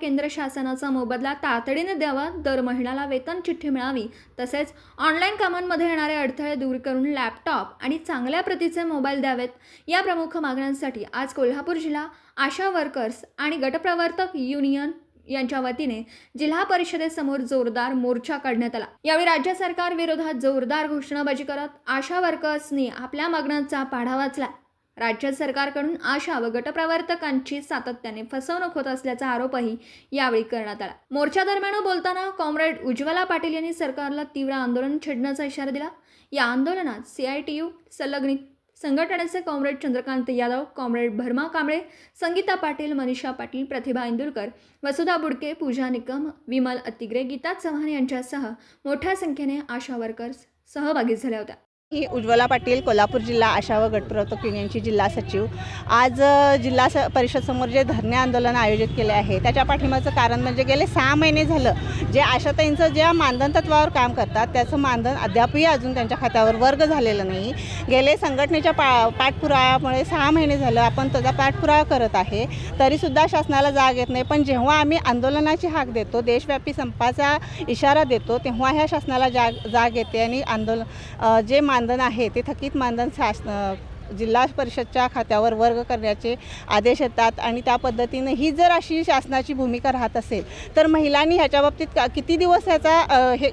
केंद्र शासनाचा मोबदला तातडीने द्यावा दर महिन्याला वेतन चिठ्ठी मिळावी तसेच ऑनलाईन कामांमध्ये येणारे अडथळे दूर करून लॅपटॉप आणि चांगल्या प्रतीचे मोबाईल द्यावेत. या प्रमुख मागण्यांसाठी आज कोल्हापूर जिल्हा आशा वर्कर्स आणि गटप्रवर्तक युनियन यांच्या वतीने जिल्हा परिषदेसमोर जोरदार मोर्चा काढण्यात आला. यावेळी राज्य सरकार विरोधात जोरदार घोषणाबाजी करत आशा वर्कर्सनी आपल्या मागण्यांचा पाढा वाचला. राज्य सरकारकडून आशा व गटप्रवर्तकांची सातत्याने फसवणूक होत असल्याचा आरोपही यावेळी करण्यात आला. मोर्चा दरम्यान बोलताना कॉम्रेड उज्ज्वला पाटील यांनी सरकारला तीव्र आंदोलन छेडण्याचा इशारा दिला. या आंदोलनात सीआयटीयू संलग्नित संघटनेचे कॉम्रेड चंद्रकांत यादव कॉम्रेड भरमा कांबळे संगीता पाटील मनीषा पाटील प्रतिभा इंदुरकर वसुधा बुडके पूजा निकम विमल अतिग्रे गीता चव्हाण यांच्यासह मोठ्या संख्येने आशा वर्कर्स सहभागी झाल्या होत्या. ही उज्ज्वला पाटील कोल्हापूर जिल्हा आशा व गटप्रवर्तक युनियनची जिल्हा सचिव. आज जिल्हा स परिषदसमोर जे धरणे आंदोलन आयोजित केले आहे त्याच्या पाठिंबाचं कारण म्हणजे गेले सहा महिने झालं. जे आशाताईंचं ज्या मानधन तत्वावर काम करतात त्याचं मानधन अद्यापही अजून त्यांच्या खात्यावर वर्ग झालेलं नाही. गेले संघटनेच्या पा पाठपुराव्यामुळे सहा महिने झालं आपण त्याचा पाठपुरावा करत आहे. तरीसुद्धा शासनाला जाग येत नाही. पण जेव्हा आम्ही आंदोलनाची हाक देतो देशव्यापी संपाचा इशारा देतो तेव्हा ह्या शासनाला जाग जाग येते आणि आंदोलन जे मान मानधन आहे ते थकीत मानधन शासन जिल्हा परिषदच्या खात्यावर वर्ग करण्याचे आदेश येतात आणि त्या पद्धतीनं ही जर अशी शासनाची भूमिका राहत असेल तर महिलांनी ह्याच्या बाबतीत का- किती दिवस ह्याचा हे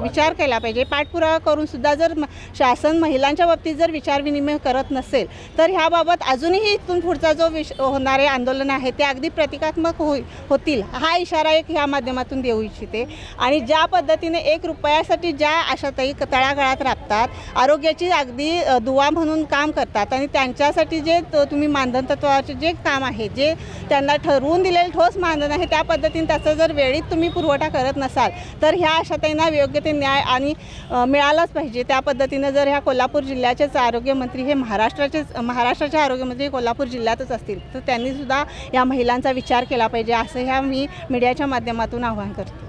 विचार केला पाहिजे? पाठपुरावा करून सुद्धा जर शासन महिलांच्या बाबतीत जर विचारविनिमय करत नसेल तर ह्याबाबत अजूनही इथून पुढचा जो विष होणारे आंदोलन आहे ते अगदी प्रतिकात्मक होई होतील हा इशारा एक ह्या माध्यमातून देऊ इच्छिते. आणि ज्या पद्धतीने एक रुपयासाठी ज्या आशाताई तळागाळात राबतात आरोग्याची अगदी दुवा म्हणून काम करतात आणि त्यांच्यासाठी जे तुम्ही मानधन तत्वाचे जे काम आहे जे त्यांना ठरवून दिलेलं ठोस मानधन आहे त्या पद्धतीने त्याचा जर वेळीत तुम्ही पुरवठा करत नसाल तर ह्या अशा त्यांना योग्य ते न्याय आणि मिळालाच पाहिजे. त्या पद्धतीनं जर ह्या कोल्हापूर जिल्ह्याचेच आरोग्यमंत्री हे महाराष्ट्राचेच महाराष्ट्राचे आरोग्यमंत्री कोल्हापूर जिल्ह्यातच असतील तर त्यांनीसुद्धा या महिलांचा विचार केला पाहिजे असं ह्या मी मीडियाच्या माध्यमातून आवाहन करते.